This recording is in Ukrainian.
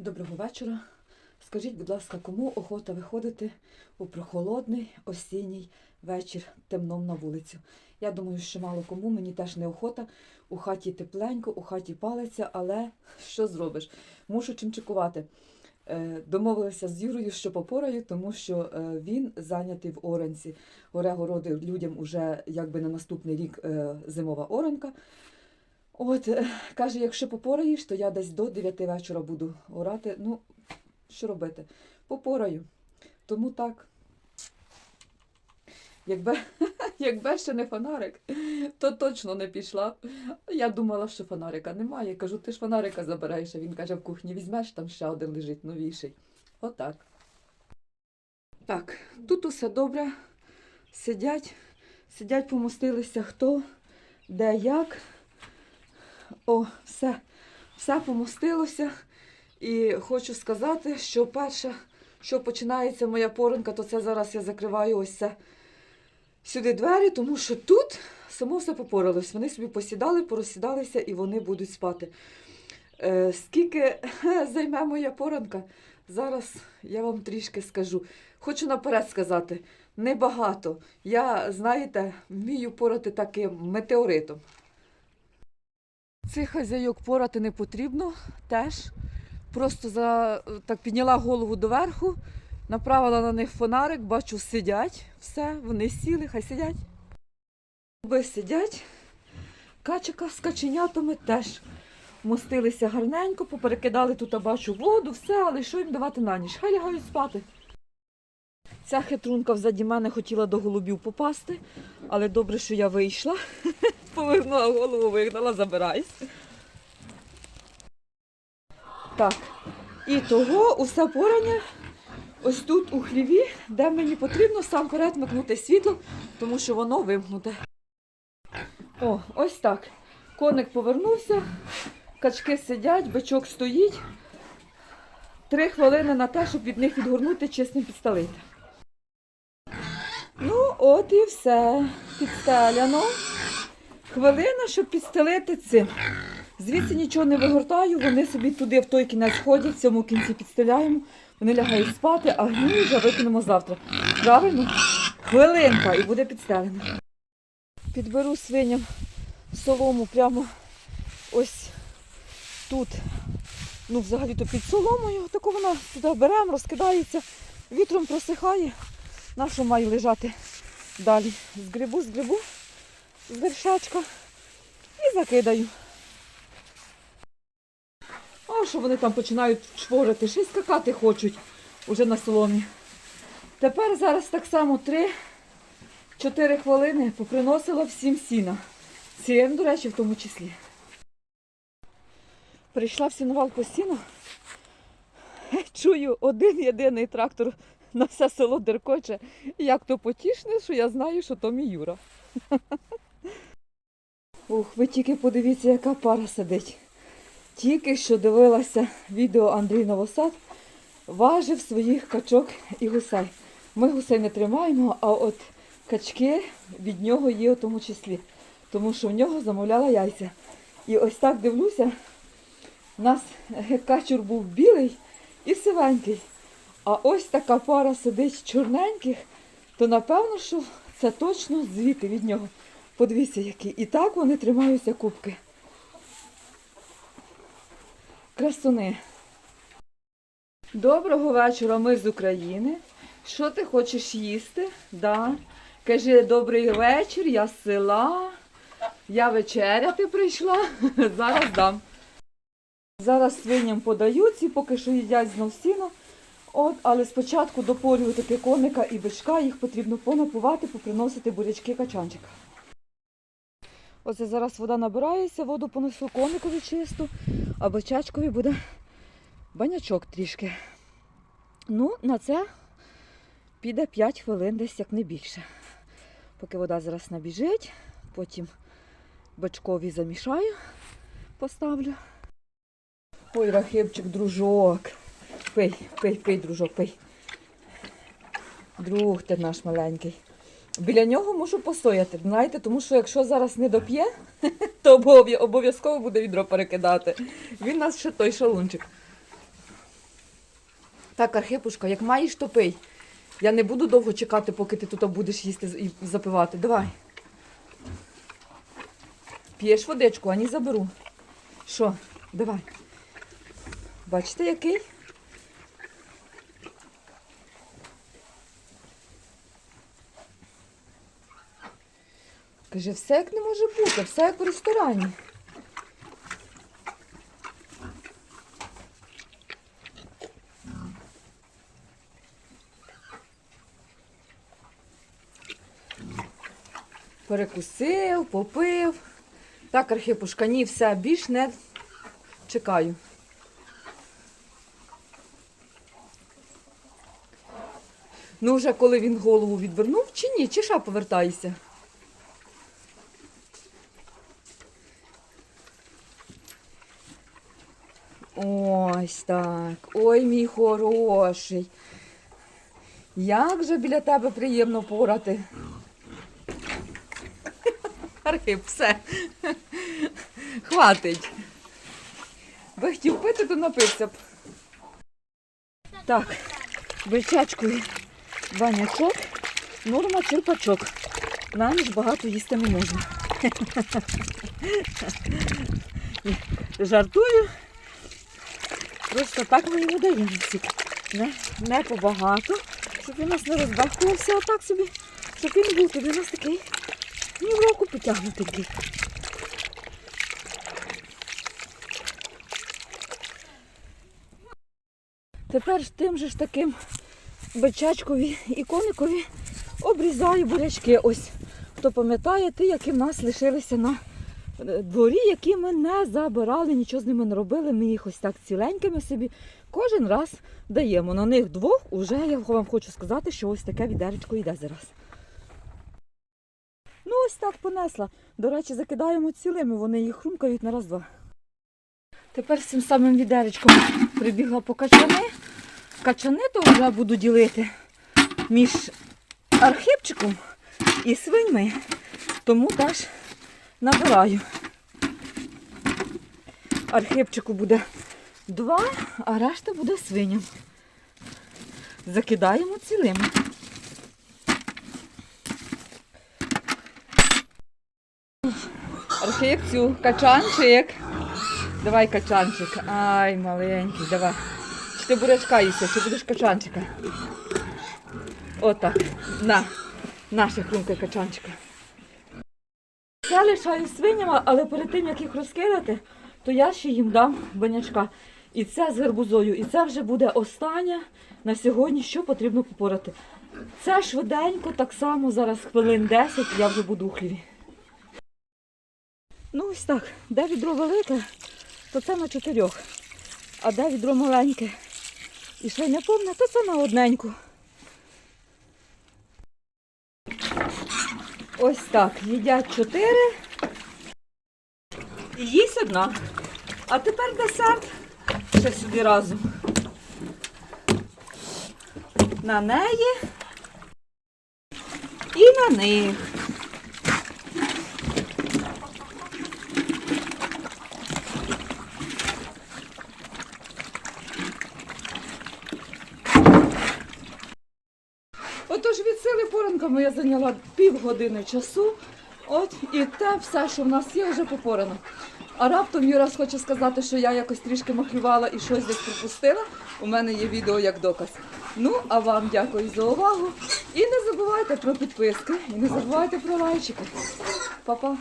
Доброго вечора. Скажіть, будь ласка, кому охота виходити у прохолодний осінній вечір темном на вулицю? Я думаю, що мало кому, мені теж не охота. У хаті тепленько, у хаті палиться, але що зробиш? Мушу чимчикувати. Е, Домовилася з Юрою, що попораю, тому що е, він зайнятий в оранці. Горе городи людям уже якби на наступний рік е, зимова оранка. От, е, каже, якщо попораєш, то я десь до 9 вечора буду орати. Ну, що робити? Попораю. Тому так. Якби, якби ще не фонарик, то точно не пішла. Я думала, що фонарика немає. Кажу, ти ж фонарика забираєш. А він каже, в кухні візьмеш, там ще один лежить новіший. Отак. Так, тут усе добре. Сидять, сидять, помостилися хто, де, як. О, все, все помостилося. І хочу сказати, що перше, що починається моя поранка, то це зараз я закриваю ось це сюди двері, тому що тут само все попоралось. Вони собі посідали, порозсідалися і вони будуть спати. Е, скільки займе моя поранка, зараз я вам трішки скажу. Хочу наперед сказати, небагато. Я, знаєте, вмію порати таким метеоритом. Цих хазяйок порати не потрібно теж. Просто за, так підняла голову доверху, направила на них фонарик, бачу, сидять. Все, вони сіли, хай сидять. Оби сидять. Качика з каченятами теж мостилися гарненько, поперекидали тут, бачу, воду, все, але що їм давати на ніч? Хай лягають спати. Ця хитрунка взаді мене хотіла до голубів попасти, але добре, що я вийшла. Повернула голову, вигнала, забирайся. Так. І того усе порання ось тут у хліві, де мені потрібно сам перед вмикнути світло, тому що воно вимкнуте. О, ось так. Коник повернувся, качки сидять, бичок стоїть. Три хвилини на те, щоб від них відгорнути чистим підстелити. Ну, от і все. Підстеляно. Хвилина, щоб підстелити цим. Звідси нічого не вигортаю, вони собі туди в той кінець ходять, в цьому кінці підстеляємо, вони лягають спати, а гній вже викинемо завтра. Правильно? Хвилинка і буде підстелено. Підберу свиням солому прямо ось тут. Ну, взагалі-то під соломою. Таку вона туди беремо, розкидається, вітром просихає. Нащо має лежати далі? Згребу, згребу з вершачка і закидаю. А що вони там починають чворити, ще й скакати хочуть уже на соломі. Тепер зараз так само 3-4 хвилини поприносила всім сіна. Цим, до речі, в тому числі. Прийшла в сінувалку сіна. Чую один єдиний трактор на все село деркоче. Як то потішне, що я знаю, що то мій Юра. Ух, ви тільки подивіться, яка пара сидить. Тільки що дивилася відео Андрій Новосад, важив своїх качок і гусей. Ми гусей не тримаємо, а от качки від нього є у тому числі, тому що в нього замовляла яйця. І ось так дивлюся, у нас качур був білий і сивенький. А ось така пара сидить чорненьких, то напевно, що це точно звідти від нього. Подивіться, які. І так вони тримаються кубки. Красуни. Доброго вечора, ми з України. Що ти хочеш їсти? Да. Кажи, добрий вечір, я з села. Я вечеряти прийшла. Зараз дам. Зараз свиням подаю, ці поки що їдять знов сіно. От, але спочатку допорюю таки коника і бичка, їх потрібно понапувати, поприносити бурячки качанчика. Оце зараз вода набирається, воду понесу коникові чисту, а бичачкові буде банячок трішки. Ну, на це піде 5 хвилин десь, як не більше. Поки вода зараз набіжить, потім бичкові замішаю, поставлю. Ой, рахибчик, дружок. Пий, пий, пий, дружок, пий. Друг ти наш маленький. Біля нього мушу постояти, знаєте, тому що якщо зараз не доп'є, то обов'язково буде відро перекидати. Він нас ще той шалунчик. Так, Архипушка, як маєш, то пий. Я не буду довго чекати, поки ти тут будеш їсти і запивати. Давай. П'єш водичку, а не заберу. Що? Давай. Бачите, який? Каже, все як не може бути, все як в ресторані. Перекусив, попив. Так, Архипушка, ні, все, більш не чекаю. Ну, вже коли він голову відвернув, чи ні, чи ша повертаєшся? Ось так. Ой, мій хороший. Як же біля тебе приємно порати. Архип, все. Хватить. Би хотів пити, то напився б. Так, бичачкою банячок, норма черпачок. На ніч багато їсти не можна. Жартую. Просто так ми йому даємо. Не, не побагато, щоб він нас не розбахувався отак собі, щоб він був тобі у нас такий ні в року потягнутий. Тепер тим же ж таким бичачкові і коникові обрізаю бурячки. Ось, хто пам'ятає, ті, які в нас лишилися на дворі, які ми не забирали, нічого з ними не робили. Ми їх ось так ціленькими собі кожен раз даємо. На них двох уже я вам хочу сказати, що ось таке відеречко йде зараз. Ну, ось так понесла. До речі, закидаємо цілими, вони їх хрумкають на раз-два. Тепер з цим самим відеречком прибігла по качани. Качани то вже буду ділити між архипчиком і свиньми. Тому теж набираю. Архипчику буде два, а решта буде свиням. Закидаємо цілими. Архипцю, качанчик. Давай качанчик. Ай, маленький, давай. Чи ти бурячка їсти, чи будеш качанчика? Отак. На. Наша хрумка качанчика. Я лишаю свиням, але перед тим, як їх розкидати, то я ще їм дам банячка. І це з гарбузою. І це вже буде останнє на сьогодні, що потрібно попорати. Це швиденько, так само, зараз хвилин 10 я вже буду у хліві. Ну ось так, де відро велике, то це на чотирьох. А де відро маленьке і ще не повне, то це на одненьку. Ось так, їдять чотири і їсть одна. А тепер десерт ще сюди разом. На неї і на них. Отож від сили я зайняла півгодини часу. От і те все, що в нас є, вже попорано. А раптом Юра хоче сказати, що я якось трішки махлювала і щось десь пропустила. У мене є відео як доказ. Ну, а вам дякую за увагу. І не забувайте про підписки, і не забувайте про лайчики. Па-па.